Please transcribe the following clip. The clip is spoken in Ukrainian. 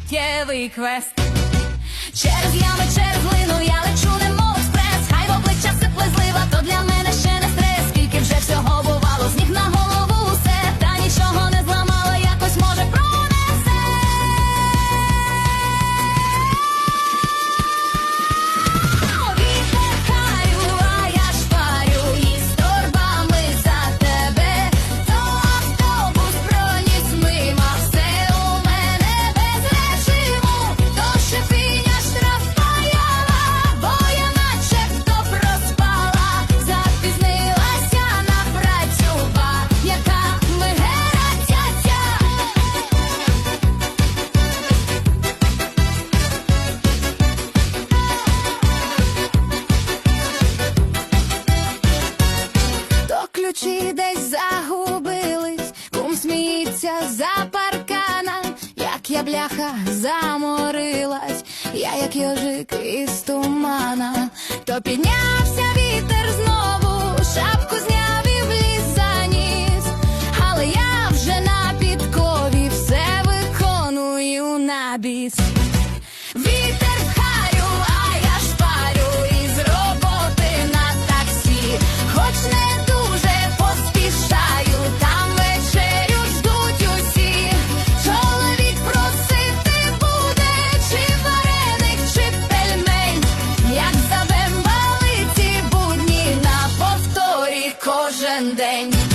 життєвий квест. Через ями, через лину я загубились, кум сміється за парканом, як я бляха заморилась, я як йожик із тумана, то піднявся вітер знову, шапку зняв і в ліс заніс, але я вже на підкові все виконую на біс. кожен день.